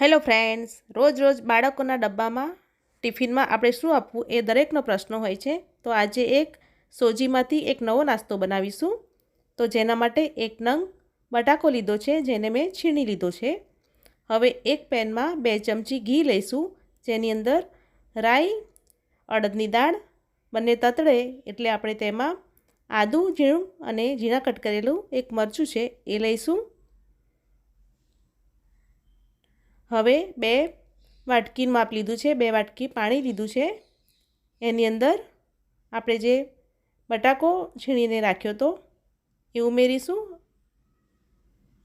Hello friends, રોજ રોજ બાળકોના ડબ્બામાં, ટિફિનમાં આપણે શું આપવું એ દરેકનો પ્રશ્ન હોય છે. તો આજે એક સોજીમાંથી એક નવો નાસ્તો બનાવીશું. તો જેના માટે એક નંગ બટાકો લીધો છે, જેને મેં છીણી લીધો છે. હવે એક પેનમાં બે ચમચી ઘી લઈશું, જેની અંદર રાઈ, અડદની દાળ, બંને તતડે, એટલે આપણે તેમાં આદું ઝીણું અને ઝીણા કટ કરેલું એક મરચું છે એ લઈશું. હવે બે વાટકીનું માપ લીધું છે, બે વાટકી પાણી લીધું છે. એની અંદર આપણે જે બટાકો છીણીને રાખ્યો હતો એ ઉમેરીશું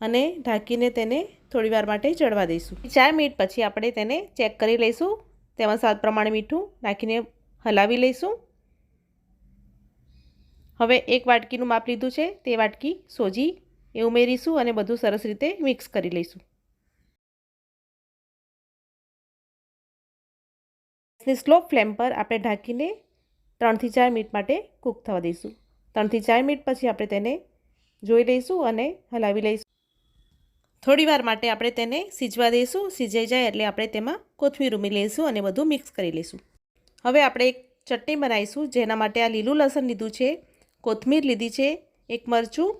અને ઢાંકીને તેને થોડીવાર માટે ચડવા દઈશું. ચાર મિનિટ પછી આપણે તેને ચેક કરી લઈશું. તેમાં સ્વાદ પ્રમાણે મીઠું નાખીને હલાવી લઈશું. હવે એક વાટકીનું માપ લીધું છે, તે વાટકી સોજી એ ઉમેરીશું અને બધું સરસ રીતે મિક્સ કરી લઈશું. ગેસની સ્લો ફ્લેમ પર આપણે ઢાંકીને ત્રણથી ચાર મિનિટ માટે કૂક થવા દઈશું. ત્રણથી ચાર મિનિટ પછી આપણે તેને જોઈ લઈશું અને હલાવી લઈશું. થોડી વાર માટે આપણે તેને સીજવા દઈશું. સીજાઈ જાય એટલે આપણે તેમાં કોથમીર ઉમી લઈશું અને બધું મિક્સ કરી લઈશું. હવે આપણે એક ચટણી બનાવીશું. જેના માટે આ લીલું લસણ લીધું છે, કોથમીર લીધી છે, એક મરચું,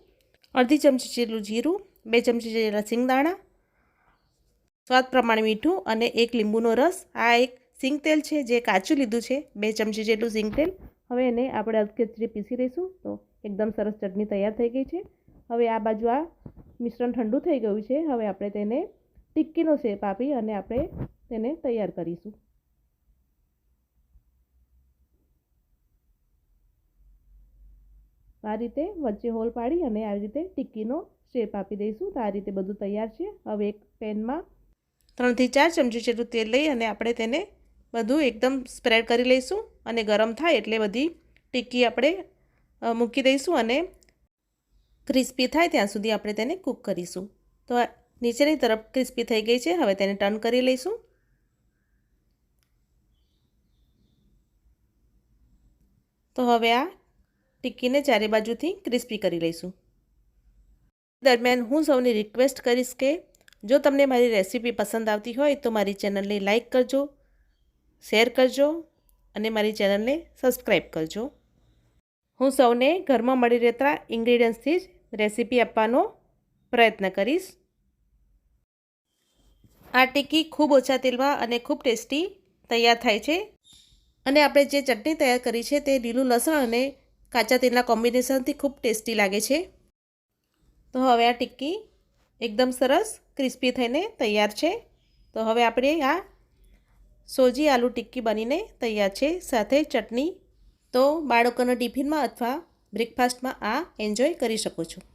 અડધી ચમચી જેટલું જીરું, બે ચમચી જેટલા સિંગદાણા, સ્વાદ પ્રમાણે મીઠું અને એક લીંબુનો રસ. આ એક સિંગ તેલ છે, જે કાચું લીધું છે, બે ચમચી જેટલું સિંગ તેલ. હવે એને આપણે અધકેચરી પીસી લઈશું, તો એકદમ સરસ ચટણી તૈયાર થઈ ગઈ છે. હવે આ બાજુ આ મિશ્રણ ઠંડુ થઈ ગયું છે, હવે આપણે તેને ટિક્કીનો શેપ આપી અને આપણે તેને તૈયાર કરીશું. આ રીતે વચ્ચે હોલ પાડી અને આવી રીતે ટિક્કીનો શેપ આપી દઈશું, તો આ રીતે બધું તૈયાર છે. હવે એક પેનમાં ત્રણથી ચાર ચમચી જેટલું તેલ લઈ અને આપણે તેને બધું એકદમ સ્પ્રેડ કરી લઈશું અને ગરમ થાય એટલે બધી ટિક્કી આપણે મૂકી દઈશું અને ક્રિસ્પી થાય ત્યાં સુધી આપણે તેને કૂક કરીશું. તો નીચેની તરફ ક્રિસ્પી થઈ ગઈ છે, હવે તેને ટર્ન કરી લઈશું. તો હવે આ ટિક્કીને ચારે બાજુથી ક્રિસ્પી કરી લઈશું. દરમિયાન હું સૌની રિક્વેસ્ટ કરીશ કે જો તમને મારી રેસીપી પસંદ આવતી હોય તો મારી ચેનલને લાઇક કરજો. શેર કરજો અને મારી ચેનલને સબસ્ક્રાઈબ કરજો. હું સૌને ઘરમાં મળી રહેતા ઇન્ગ્રીડિયન્ટ્સથી જ રેસીપી આપવાનો પ્રયત્ન કરીશ. આ ટીકી ખૂબ ઓછા તેલમાં અને ખૂબ ટેસ્ટી તૈયાર થાય છે. અને આપણે જે ચટણી તૈયાર કરી છે તે લીલું લસણ અને કાચા તેલના કોમ્બિનેશનથી ખૂબ ટેસ્ટી લાગે છે. તો હવે આ ટિક્કી એકદમ સરસ ક્રિસ્પી થઈને તૈયાર છે. તો હવે આપણે આ સોજી આલુ ટિક્કી બનીને તૈયાર છે. સાથે ચટણી તો બાળકોના ટિફિનમાં અથવા બ્રેકફાસ્ટમાં આ એન્જોય કરી શકો છો.